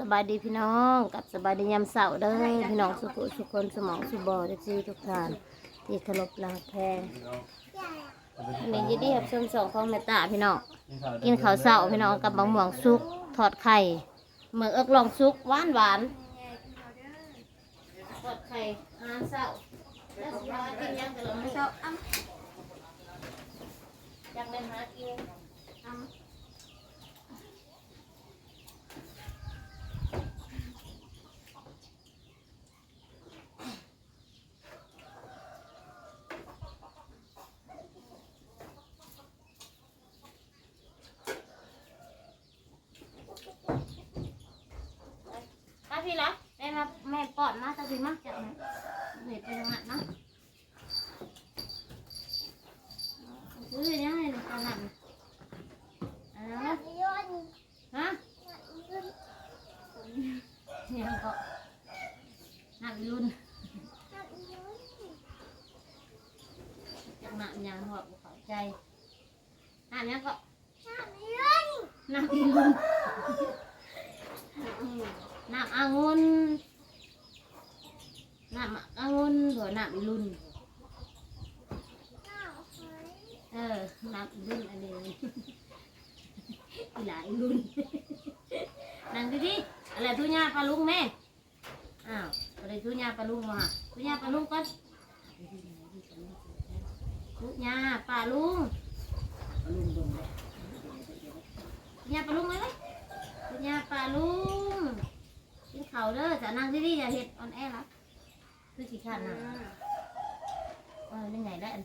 สบายดีพี่น้องกับสบายดียามเสาร์เด้อพี่น้องสุขสุขคนสมองสุบอทุกที่ทุกทานที่เคารพรักแพงอันนี้ยินดีครับชมสองของแม่ตาพี่น้องกินข้าวเสาร์พี่น้องกับบะหม่วงซุกทอดไข่เมือเอิกลองซุกหวานหวานทอดไข่อาหารเสาร์แล้วสิว่ากินยังแต่ละมื้ออยากเล่นหากินอ้ำมา พี่ละแม่มาแม่ปอดมาตะพี่มาจากไหนเหนื่อยไปทำงานมาซื้อยังไงตอนนั้นอะไรนะฮะเนี่ยก็หนักยุ่นจากหนักยังหัวขอใจหนักเนี้ยก็หนักยุ่นหน้ น้ำองุ่นน้ำองุ่นหัวน้ำรุ่นเออน้ำรุ่นอันนี้หลายรุ่นนั่งดิดิอะไรทุญาปลาลุงแม่อ้าวอะไรทุญาปลาลุงมาทุญาปลาลุงก่อนทุญาปลาลุงปลาลุงดงเลยทุญาปลาลุงไหมเลยทุญาปลาลุง กินเขาวเด้อจะนั่งที่นี่อย่าเห็ดออนแอร์ละคือสิขาดนะเออยังไงได้อัน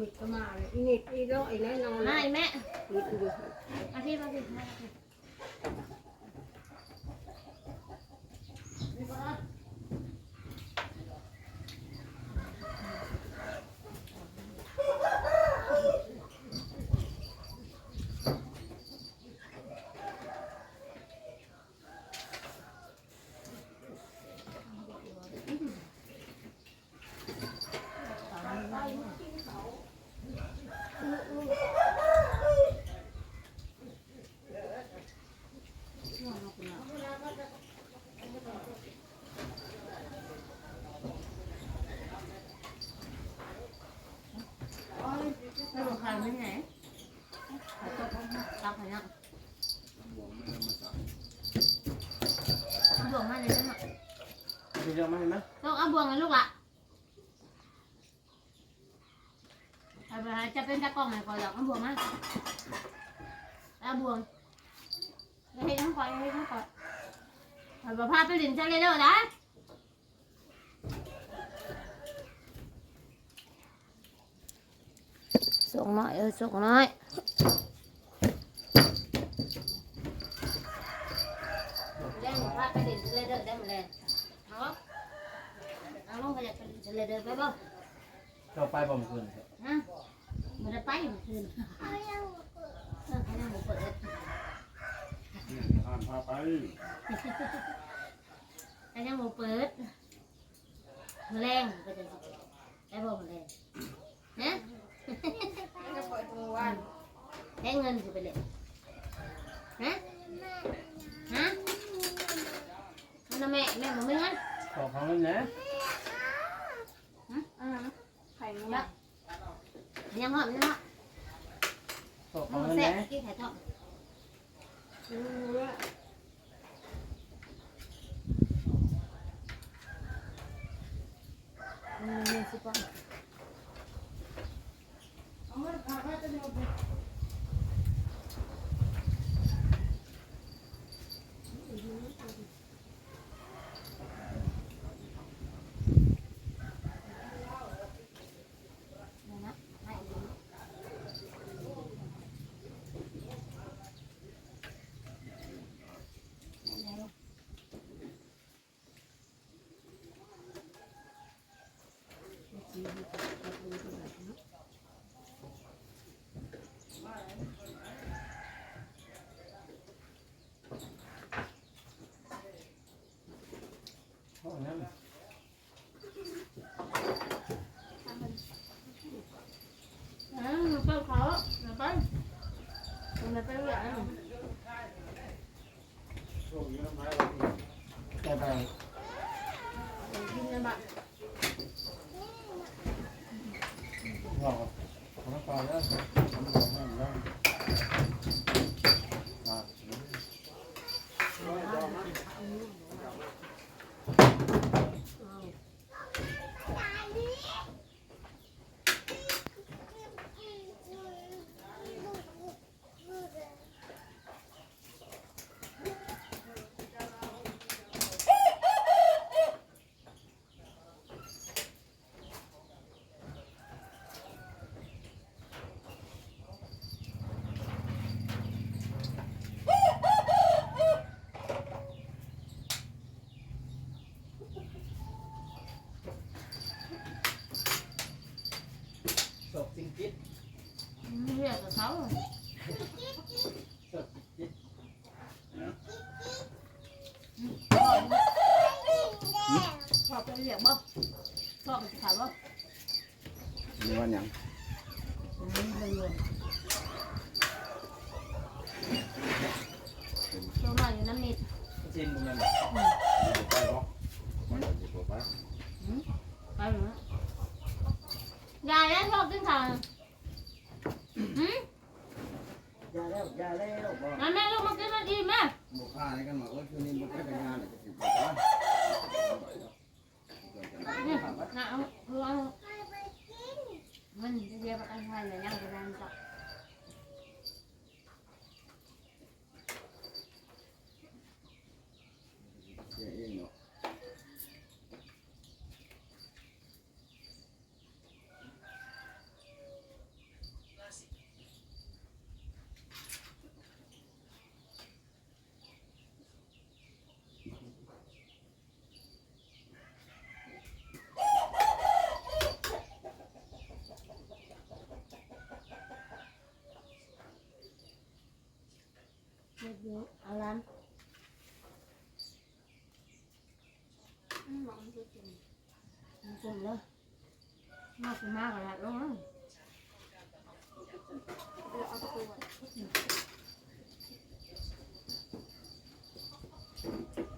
มิดก็มาเลยอีนิดอีโลอีแน่นอนมาไอ้แม่มิดอีดู มาพี่มาพี่มาพี่ ไม่รู้ใครไหนขอตบตักหน่อยนะเอาบวงมาเลยนะดูเยอะไหมาเห็นไหมต้องเอาบวงเลยลูกละเอาไปหาจะเป็นตะกล้องไหนก่อนหรอกเอาบวงมาเอาบวงให้ทั้งก่อนให้ทั้งก่อนเอาไปพาไปหลินทะเลเด้อนะ ส่งหน่อยเออส่งหน่อยเล่นพาไปเล่นเลยเด้อได้มาเลยเอาเอาลงไปเลยไปเลยเด้อไปบ่เราไปบ่มคืนฮะมันจะไปเมื่อคืนเออเขายังบ่เปิดอ่านพาไปเขายังบ่เปิดแมลงก็จะสิได้บ่แมลงฮะ จะเปิดตัววันให้เงินสิไปเลยฮะฮะมันน่ะแม่แม่บ่มีเงินขอของเล่นนะไข่เนื้อยังหอมยังหอมขอขมัองนเล่นแซ่บนะกินไข่ทอดเนื้อมันมีสิบปอน ด์ขอนั้น อ่ามันเปิด เขามันเปิดมันเปิดอย่างนั้น โชคอยู่น้ำไม้เราอีกแต่ไป กินกันบ้าง บอกว่าของน้ำปลาแล้วทำของแม่แล้วอ่า ศพสิงคิด เรียกกับเขา ศพสิงคิด ชอบไป เรียกบ่ชอบไปถามบ่มีวันยังอืมเลยเลยตัวมาอยู่น้ำมิดจินบุญนั่นไปบอกมันจะบอกไปไปหนูยายแล้วชอบกินข้าวอืมยาแล้วยาแล้วบอกงั้นแม่ลูกมากินมาดีแม่บุกฆ่าอะไรกันหมาโอ้ยคืนนี้บุกไปกันงานเลยจะสิบบอกว่ เนี่ยน่ะเอาเอามันจะเรียว่าอะไรเนี่ยยังกระดานจับ เดี๋ยวเอาล้านมันจุ่มเลยมากมากเลยลงนะนี่มัน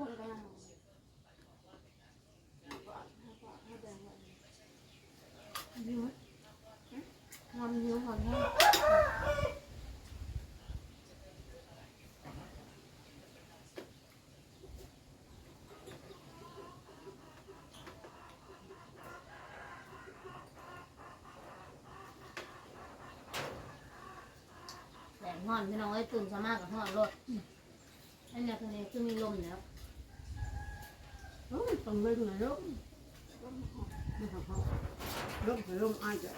ห็นหมดยิ้มทำยิ้มหอมแห้งแดดห่อนพี่น้องไอ้ยตื่นสามารถกับห่อนรถอันเนี้ยคือนี้คือมีลมแล้ว โอ้ยต้องเล่นหน่อยลูกร่มไปร่มอ้ายจะ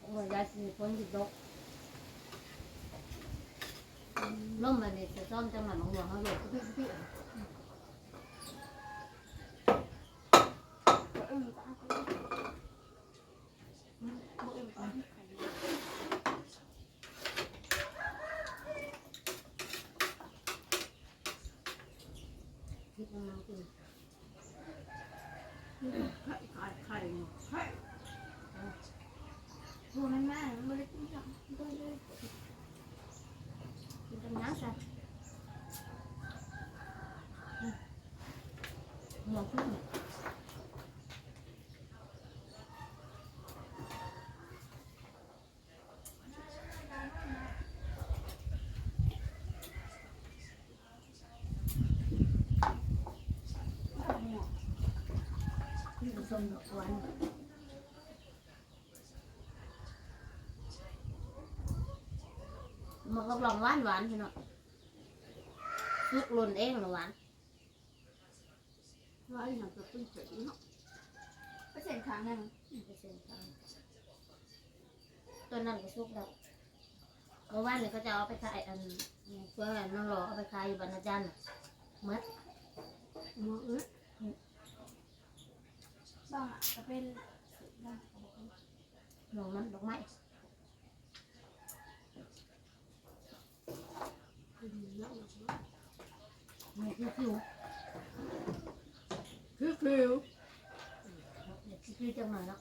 โอ้ยยายสิฝนสิตกลมมันนี่จะซ่อมจังหวัดหนองบัวเขาอยู่พี่พี่ พี่กำลังกิน ไข่ไข่ไข่ไข่ พูดแม่แม่ไม่ได้กินจังด้วยเลยกินกันนะจ๊ะหัวขึ้นผสมดอกหวาน มันก็ลองหวานหวานพี่น้องซุกหล่นเองเหรอหวานว่าอีหยังจะเป็นเสร็จเนาะก็เส้นทางนั่นไปเซ็นตังตัวนั้นก็ซุกแล้วเมื่อวานเนี่ยเขาจะเอาไปขายอันเพื่อนน้องรอเอาไปขายอยู่บรรณจันทร์น่ะหมัดเนาะเอ้ยบ้างอะจะเป็นดอกมันดอกไม้ คือคือคือจังหน่อยเนาะ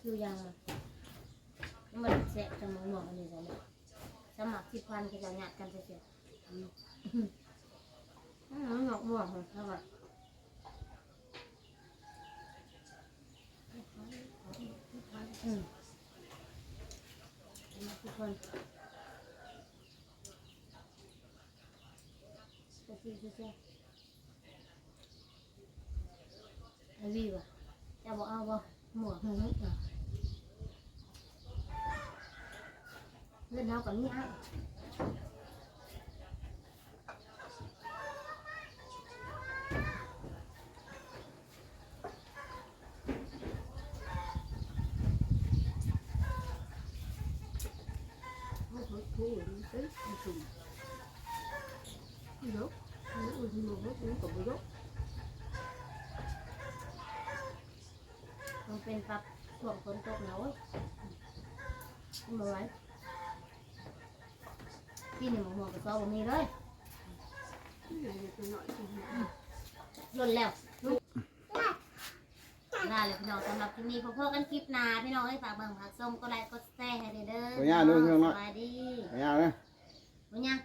คิวยางมันมันแสบจังหน่อยอันนี้จ้ะเนี่ยสมัครสิบพันก็จะหยาดกันเสียๆอืมอืมหยอกม่วงเลยสมัครอครสิบพันจะอจะซื้อไอ้วีวะจะบอกเอาบ่หมวกหนึ่ งนิดหน่อยเล่นเอากับนี่อะ เขาเขาคุยมันเอ้ยมันสุ่มเนาะมันอุ่นมันก็มันก็บ่ยก มัน เป็นปรับช่วงฝนตกหนาวเว้ยมันบ่ไหวพี่นี่หมองหมองกับซอบ่มีเลยนี่อย่างนี้ตัวน้อยตัวน้อยล้นแล้วน่าเลยพี่น้องสำหรับคลิปนี้พบกันคลิปหน้าพี่น้องให้ฝากเบิ่งผักส้มก็ไลค์ก็แชร์ให้เด้อตัวย่าด้วยเรื่องน้อยสวัสดีไม่เอาเลยวันยัง